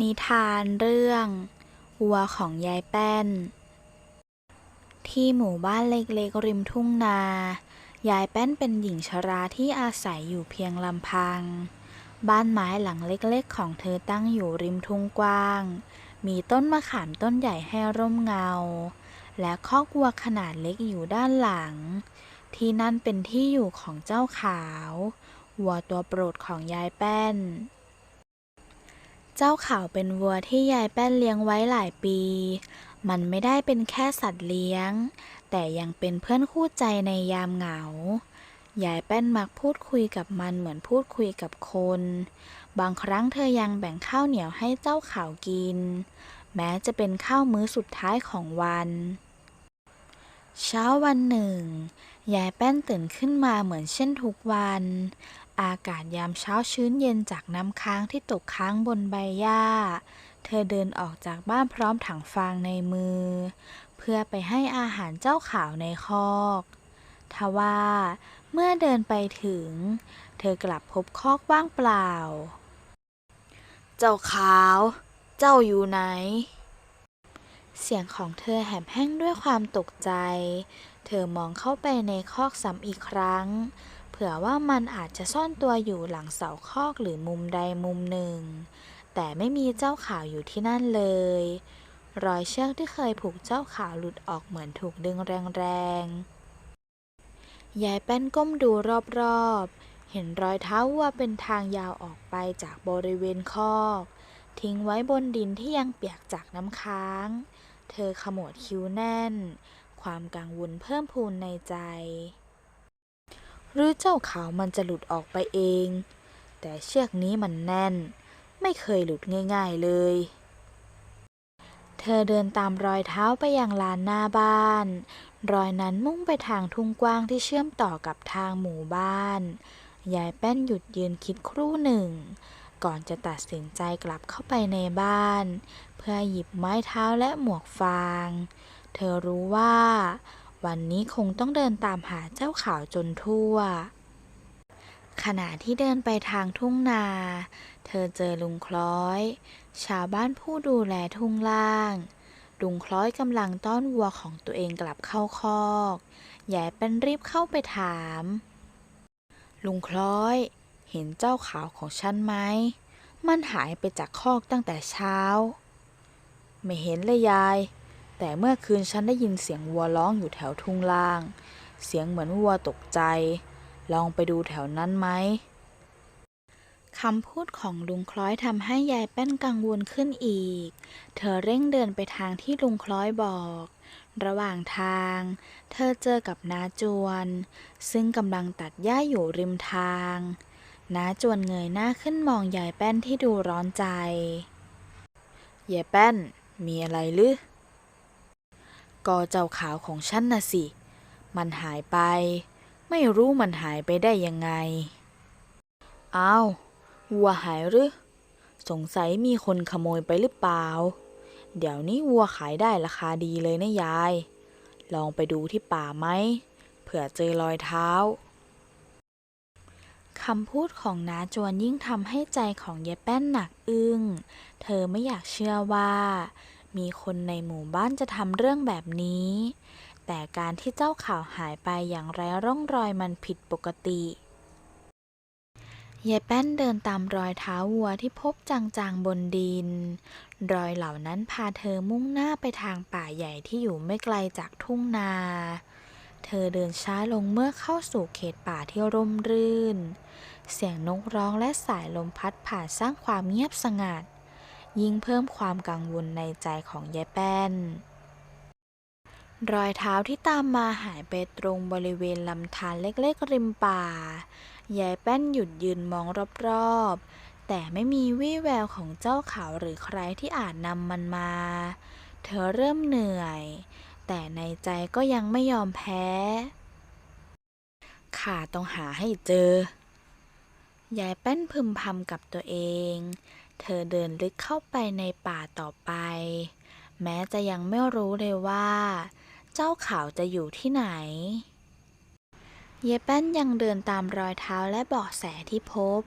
นิทานเรื่องวัวของยายแป้น ที่หมู่บ้านเล็กๆริมทุ่งนา ยายแป้นเป็นหญิงชราที่อาศัยอยู่เพียงลำพัง บ้านไม้หลังเล็กๆ ของเธอตั้งอยู่ริมทุ่งกว้าง มีต้นมะขามต้นใหญ่ให้ร่มเงา และคอกวัวขนาดเล็กอยู่ด้านหลัง ที่นั่นเป็นที่อยู่ของเจ้าขาว วัวตัวโปรดของยายแป้น เจ้าขาวเป็นวัวที่ยายแป้นเลี้ยงไว้หลายปี มันไม่ได้เป็นแค่สัตว์เลี้ยง แต่ยังเป็นเพื่อนคู่ใจในยามเหงา ยายแป้นมักพูดคุยกับมันเหมือนพูดคุยกับคน บางครั้งเธอยังแบ่งข้าวเหนียวให้เจ้าขาวกิน แม้จะเป็นข้าวมื้อสุดท้ายของวัน เช้าวันหนึ่ง ยายแป้นตื่นขึ้นมาเหมือนเช่นทุกวัน อากาศยามเช้าชื้นเย็นจากน้ำค้างที่ตกค้างบนใบหญ้า เธอเดินออกจากบ้านพร้อมถังฟางในมือ เพื่อไปให้อาหารเจ้าขาวในคอกทว่าเมื่อเดินไปถึง เธอกลับพบคอกว่างเปล่า เจ้าขาว เจ้าอยู่ไหน เสียงของเธอแหบแห้งด้วยความตกใจ เธอมองเข้าไปในคอกซ้ำอีกครั้ง ผื่อว่ามันอาจจะซ่อนตัวอยู่หลังเสาคอกหรือมุมใดมุมหนึ่ง แต่ไม่มีเจ้าขาวอยู่ที่นั่นเลย รอยเชือกที่เคยผูกเจ้าขาวหลุดออกเหมือนถูกดึงแรงๆ ยายแป้นก้มดูรอบๆ เห็นรอยเท้าวัวเป็นทางยาวออกไปจากบริเวณคอก ทิ้งไว้บนดินที่ยังเปียกจากน้ำค้าง เธอขมวดคิ้วแน่น ความกังวลเพิ่มพูนในใจ หรือเจ้าขาวมันจะหลุดออกไปเอง แต่เชือกนี้มันแน่น ไม่เคยหลุดง่ายๆเลย เธอเดินตามรอยเท้าไปยังลานหน้าบ้าน รอยนั้นมุ่งไปทางทุ่งกว้างที่เชื่อมต่อกับทางหมู่บ้าน ยายแป้นหยุดยืนคิดครู่หนึ่ง ก่อนจะตัดสินใจกลับเข้าไปในบ้าน เพื่อหยิบไม้เท้าและหมวกฟาง เธอรู้ว่า วันนี้คงต้องเดินตามหาเจ้าขาวจนทั่ว ขณะที่เดินไปทางทุ่งนา เธอเจอลุงคล้อย ชาวบ้านผู้ดูแลทุ่งล่าง ลุงคล้อยกำลังต้อนวัวของตัวเองกลับเข้าคอกยายเป็นรีบเข้าไปถาม ลุงคล้อย เห็นเจ้าขาวของฉันไหม มันหายไปจากคอกตั้งแต่เช้า ไม่เห็นเลยยาย แต่เมื่อคืนฉันได้ยินเสียงวัวร้องอยู่แถวทุ่งล่าง เสียงเหมือนวัวตกใจ ลองไปดูแถวนั้นไหมคำพูดของลุงคล้อยทำให้ยายแป้นกังวลขึ้นอีก เธอเร่งเดินไปทางที่ลุงคล้อยบอก ระหว่างทาง เธอเจอกับนาจวน ซึ่งกำลังตัดหญ้าอยู่ริมทางน้าจวนเงยหน้าขึ้นมองยายแป้นที่ดูร้อนใจ ยายแป้น มีอะไรหรือ ก็เจ้าขาวของฉันน่ะสิ มันหายไป ไม่รู้มันหายไปได้ยังไง อ้าววัวหายหรือ สงสัยมีคนขโมยไปหรือเปล่า เดี๋ยวนี้วัวขายได้ราคาดีเลยนะยาย ลองไปดูที่ป่าไหม เผื่อเจอรอยเท้าคำพูดของน้าจวนยิ่งทำให้ใจของยายแป้นหนักอึ้ง เธอไม่อยากเชื่อว่า มีคนในหมู่บ้านจะทำเรื่องแบบนี้ แต่การที่เจ้าข่าวหายไปอย่างไร้ร่องรอยมันผิดปกติยายแป้นเดินตามรอยเท้าวัวที่พบจางๆบนดิน รอยเหล่านั้นพาเธอมุ่งหน้าไปทางป่าใหญ่ที่อยู่ไม่ไกลจากทุ่งนา เธอเดินช้าลงเมื่อเข้าสู่เขตป่าที่ร่มรื่น เสียงนกร้องและสายลมพัดผ่านสร้างความเงียบสงัด ยิ่งเพิ่มความกังวลในใจของยายแป้น รอยเท้าที่ตามมาหายไปตรงบริเวณลำธารเล็กๆริมป่า ยายแป้นหยุดยืนมองรอบๆ แต่ไม่มีวี่แววของเจ้าขาวหรือใครที่อาจนำมันมา เธอเริ่มเหนื่อย แต่ในใจก็ยังไม่ยอมแพ้ ข้าต้องหาให้เจอ ยายแป้นพึมพำกับตัวเอง เธอเดินลึกเข้าไปในป่าต่อไป แม้จะยังไม่รู้เลยว่า เจ้าขาวจะอยู่ที่ไหน เยแป้นยังเดินตามรอยเท้าและเบาะแสที่พบ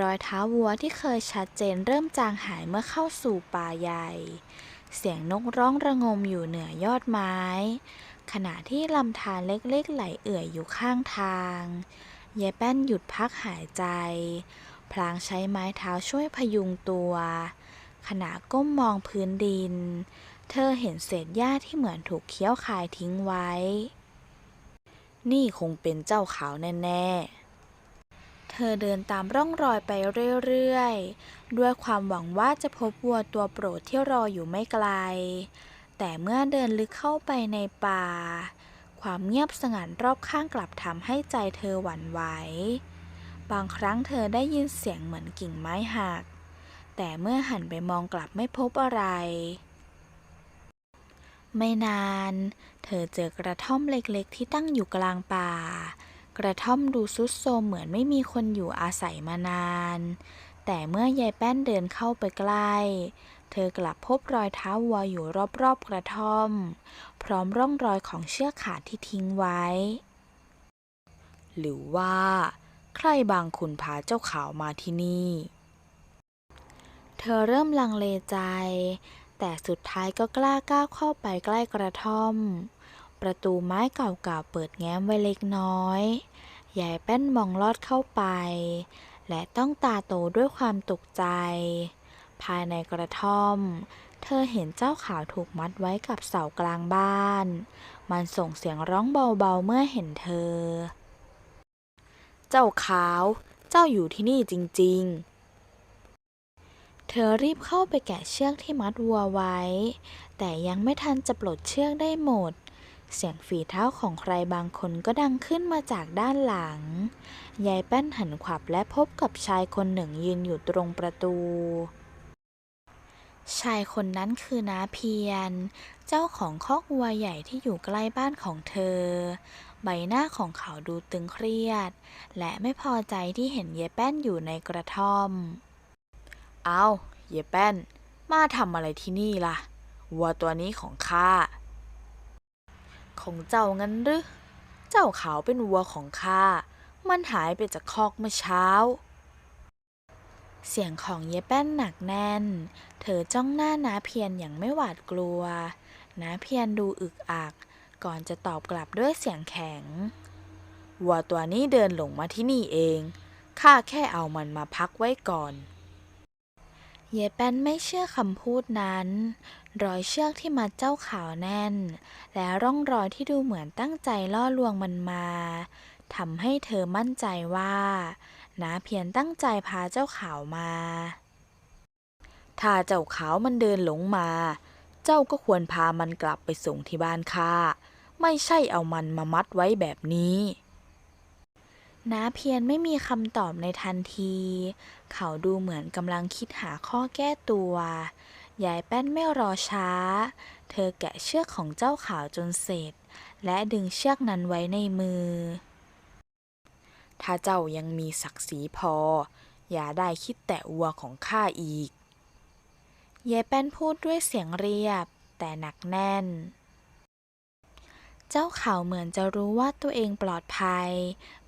รอยเท้าวัวที่เคยชัดเจนเริ่มจางหายเมื่อเข้าสู่ป่าใหญ่ เสียงนกร้องระงมอยู่เหนือยอดไม้ ขณะที่ลำธารเล็กๆ ไหลเอื่อยอยู่ข้างทางยายแป้นหยุดพักหายใจ พลางใช้ไม้เท้าช่วยพยุงตัว ขณะก้มมองพื้นดิน เธอเห็นเศษหญ้าที่เหมือนถูกเคี้ยวคายทิ้งไว้ นี่คงเป็นเจ้าขาวแน่ ๆ เธอเดินตามร่องรอยไปเรื่อย ๆ ด้วยความหวังว่าจะพบวัวตัวโปรดที่รออยู่ไม่ไกล แต่เมื่อเดินลึกเข้าไปในป่า ความเงียบสงัดรอบข้างกลับทำให้ใจเธอหวั่นไหว บางครั้งเธอได้ยินเสียงเหมือนกิ่งไม้หัก แต่เมื่อหันไปมองกลับไม่พบอะไร ไม่นาน เธอเจอกระท่อมเล็กๆ ที่ตั้งอยู่กลางป่า กระท่อมดูซุดโทรมเหมือนไม่มีคนอยู่อาศัยมานาน แต่เมื่อยายแป้นเดินเข้าไปใกล้เธอกลับพบรอยเท้าวัวอยู่รอบๆกระท่อม พร้อมร่องรอยของเชือกขาดที่ทิ้งไว้ หรือว่า ใครบางคนพาเจ้าขาวมาที่นี่ เธอเริ่มลังเลใจ แต่สุดท้ายก็กล้าก้าวเข้าไปใกล้กระท่อม ประตูไม้เก่าๆเปิดแง้มไว้เล็กน้อยยายแป้นมองลอดเข้าไป และต้องตาโตด้วยความตกใจ ภายในกระท่อม เธอเห็นเจ้าขาวถูกมัดไว้กับเสากลางบ้าน มันส่งเสียงร้องเบาๆเมื่อเห็นเธอ เจ้าขาว เจ้าอยู่ที่นี่จริง ๆเธอรีบเข้าไปแกะเชือกที่มัดวัวไว้ แต่ยังไม่ทันจะปลดเชือกได้หมด เสียงฝีเท้าของใครบางคนก็ดังขึ้นมาจากด้านหลัง ยายแป้นหันขวับและพบกับชายคนหนึ่งยืนอยู่ตรงประตู ชายคนนั้นคือน้าเพียรเจ้าของคอกวัวใหญ่ที่อยู่ใกล้บ้านของเธอ ใบหน้าของเขาดูตึงเครียด และไม่พอใจที่เห็นเยแป้นอยู่ในกระท่อม เอาเยแป้น มาทำอะไรที่นี่ล่ะ วัวตัวนี้ของข้า ของเจ้างั้นหรือ เจ้าขาวเป็นวัวของข้า มันหายไปจากคอกเมื่อเช้า เสียงของเยแป้นหนักแน่น เธอจ้องหน้านาเพียรอย่างไม่หวาดกลัว นาเพียรดูอึกอัก ก่อนจะตอบกลับด้วยเสียงแข็ง วัวตัวนี้เดินหลงมาที่นี่เอง ข้าแค่เอามันมาพักไว้ก่อนเยายแปนไม่เชื่อคำพูดนั้น รอยเชือกที่มัดเจ้าขาวแน่น และร่องรอยที่ดูเหมือนตั้งใจล่อลวงมันมาทำให้เธอมั่นใจว่านาเพียรตั้งใจพาเจ้าขาวมา ถ้าเจ้าขาวมันเดินหลงมา เจ้าก็ควรพามันกลับไปส่งที่บ้านข้า ไม่ใช่เอามันมามัดไว้แบบนี้ น้าเพียรไม่มีคำตอบในทันที เขาดูเหมือนกำลังคิดหาข้อแก้ตัว ยายแป้นไม่รอช้า เธอแกะเชือกของเจ้าขาวจนเสร็จ และดึงเชือกนั้นไว้ในมือ ถ้าเจ้ายังมีศักดิ์ศรีพอ อย่าได้คิดแตะวัวของข้าอีกยายแป้นพูดด้วยเสียงเรียบแต่หนักแน่น เจ้าขาวเหมือนจะรู้ว่าตัวเองปลอดภัย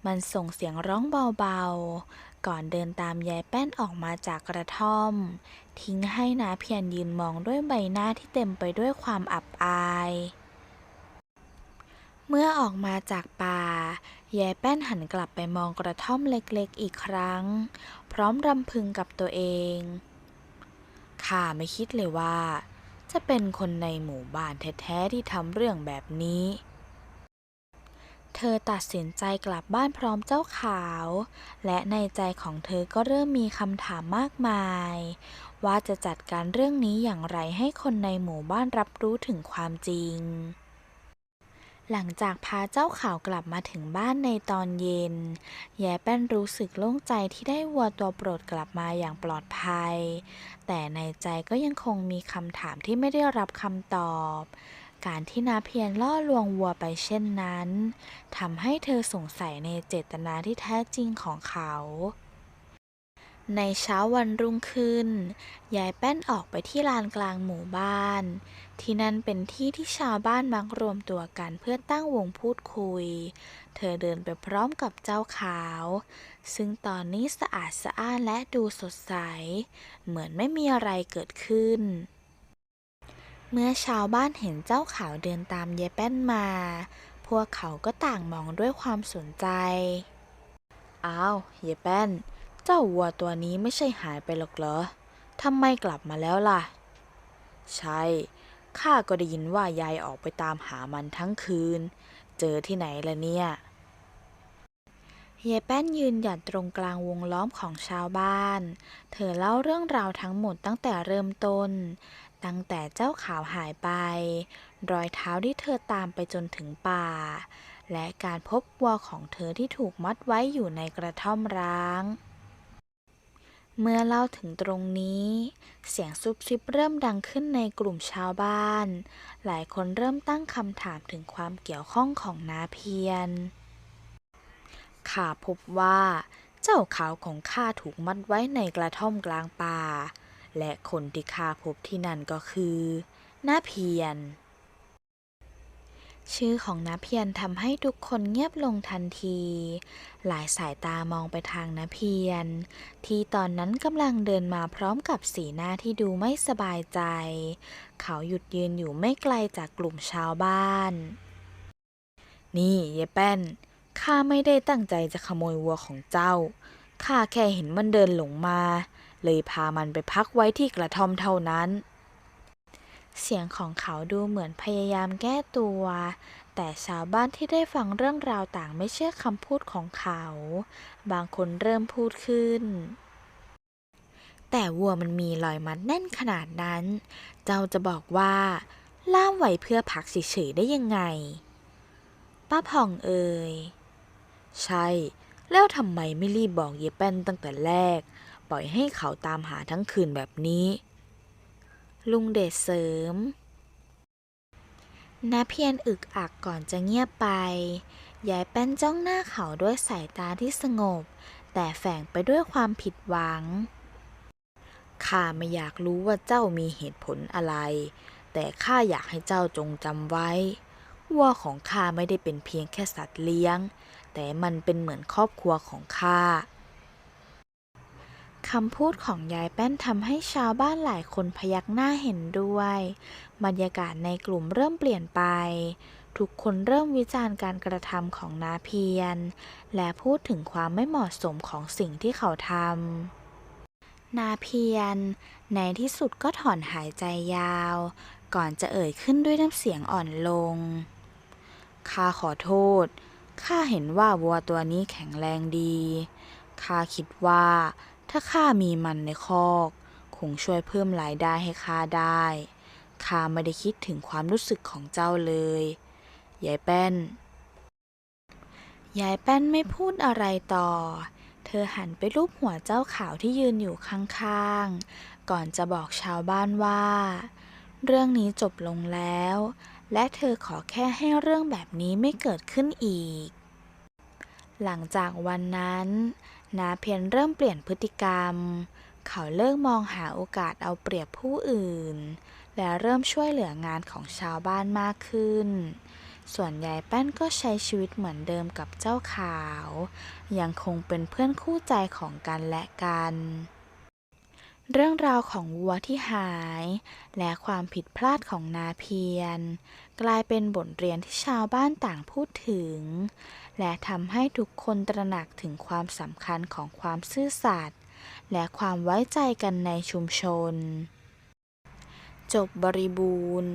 มันส่งเสียงร้องเบาๆ ก่อนเดินตามยายแป้นออกมาจากกระท่อม ทิ้งให้นาเพียรยืนมองด้วยใบหน้าที่เต็มไปด้วยความอับอาย เมื่อออกมาจากป่ายายแป้นหันกลับไปมองกระท่อมเล็กๆอีกครั้ง พร้อมรำพึงกับตัวเอง ข้าไม่คิดเลยว่าจะเป็นคนในหมู่บ้านแท้ ๆ ที่ทำเรื่องแบบนี้ เธอตัดสินใจกลับบ้านพร้อมเจ้าขาว และในใจของเธอก็เริ่มมีคำถามมากมาย ว่าจะจัดการเรื่องนี้อย่างไรให้คนในหมู่บ้านรับรู้ถึงความจริง หลังจากพาเจ้าขาวกลับมาถึงบ้านในตอนเย็น แย่แป้นรู้สึกโล่งใจที่ได้วัวตัวโปรดกลับมาอย่างปลอดภัย แต่ในใจก็ยังคงมีคำถามที่ไม่ได้รับคำตอบ การที่นาเพียรล่อลวงวัวไปเช่นนั้นทำให้เธอสงสัยในเจตนาที่แท้จริงของเขา ในเช้าวันรุ่งขึ้น ยายแป้นออกไปที่ลานกลางหมู่บ้าน ที่นั่นเป็นที่ที่ชาวบ้านมักรวมตัวกันเพื่อตั้งวงพูดคุย เธอเดินไปพร้อมกับเจ้าขาว ซึ่งตอนนี้สะอาดสะอ้านและดูสดใส เหมือนไม่มีอะไรเกิดขึ้น เมื่อชาวบ้านเห็นเจ้าขาวเดินตามยายแป้นมา พวกเขาก็ต่างมองด้วยความสนใจ อ้าวยายแป้น เจ้าวัวตัวนี้ไม่ใช่หายไปหรอกเหรอ ทำไมกลับมาแล้วล่ะ ใช่ ข้าก็ได้ยินว่ายายออกไปตามหามันทั้งคืน เจอที่ไหนล่ะเนี่ยยายแป้นยืนหยัดตรงกลางวงล้อมของชาวบ้าน เธอเล่าเรื่องราวทั้งหมดตั้งแต่เริ่มต้น ตั้งแต่เจ้าขาวหายไป รอยเท้าที่เธอตามไปจนถึงป่า และการพบวัวของเธอที่ถูกมัดไว้อยู่ในกระท่อมร้าง เมื่อเล่าถึงตรงนี้ เสียงซุบซิบเริ่มดังขึ้นในกลุ่มชาวบ้าน หลายคนเริ่มตั้งคำถามถึงความเกี่ยวข้องของนาเพียรข้าพบว่า เจ้าขาวของข้าถูกมัดไว้ในกระท่อมกลางป่า และคนที่ข้าพบที่นั่นก็คือนาเพียรชื่อของนาเพียรทำให้ทุกคนเงียบลงทันที หลายสายตามองไปทางนาเพียรที่ตอนนั้นกำลังเดินมาพร้อมกับสีหน้าที่ดูไม่สบายใจ เขาหยุดยืนอยู่ไม่ไกลจากกลุ่มชาวบ้าน นี่ยายแป้นข้าไม่ได้ตั้งใจจะขโมยวัวของเจ้า ข้าแค่เห็นมันเดินหลงมา เลยพามันไปพักไว้ที่กระท่อมเท่านั้น เสียงของเขาดูเหมือนพยายามแก้ตัว แต่ชาวบ้านที่ได้ฟังเรื่องราวต่างไม่เชื่อคำพูดของเขา บางคนเริ่มพูดขึ้นแต่วัวมันมีรอยมัดแน่นขนาดนั้น เจ้าจะบอกว่า ล่ามไว้เพื่อพักเฉยๆได้ยังไง ป้าผ่องเอ่ย ใช่ แล้วทำไมไม่รีบบอกเยแป้นตั้งแต่แรก ปล่อยให้เขาตามหาทั้งคืนแบบนี้ ลุงเดชเสริมนาเพียรอึกอักก่อนจะเงียบไป ยายแป้นจ้องหน้าเขาด้วยสายตาที่สงบ แต่แฝงไปด้วยความผิดหวัง ข้าไม่อยากรู้ว่าเจ้ามีเหตุผลอะไร แต่ข้าอยากให้เจ้าจงจำไว้วัวของข้าไม่ได้เป็นเพียงแค่สัตว์เลี้ยง แต่มันเป็นเหมือนครอบครัวของข้า คำพูดของยายแป้นทำให้ชาวบ้านหลายคนพยักหน้าเห็นด้วย บรรยากาศในกลุ่มเริ่มเปลี่ยนไป ทุกคนเริ่มวิจารณ์การกระทำของนาเพียรและพูดถึงความไม่เหมาะสมของสิ่งที่เขาทำ นาเพียรในที่สุดก็ถอนหายใจยาว ก่อนจะเอ่ยขึ้นด้วยน้ำเสียงอ่อนลง ข้าขอโทษ ข้าเห็นว่าวัวตัวนี้แข็งแรงดี ข้าคิดว่า ถ้าข้ามีมันในคอก คงช่วยเพิ่มรายได้ให้ข้าได้ ข้าไม่ได้คิดถึงความรู้สึกของเจ้าเลย ยายแป้น ยายแป้นไม่พูดอะไรต่อ เธอหันไปรูปหัวเจ้าขาวที่ยืนอยู่ข้างๆ ก่อนจะบอกชาวบ้านว่า เรื่องนี้จบลงแล้ว และเธอขอแค่ให้เรื่องแบบนี้ไม่เกิดขึ้นอีก หลังจากวันนั้น นาเพียรเริ่มเปลี่ยนพฤติกรรม เขาเลิกมองหาโอกาสเอาเปรียบผู้อื่น และเริ่มช่วยเหลืองานของชาวบ้านมากขึ้น ส่วนยายแป้นก็ใช้ชีวิตเหมือนเดิมกับเจ้าขาว ยังคงเป็นเพื่อนคู่ใจของกันและกัน เรื่องราวของวัวที่หาย และความผิดพลาดของนาเพียน กลายเป็นบทเรียนที่ชาวบ้านต่างพูดถึง และทำให้ทุกคนตระหนักถึงความสำคัญของความซื่อสัตย์และความไว้ใจกันในชุมชน จบบริบูรณ์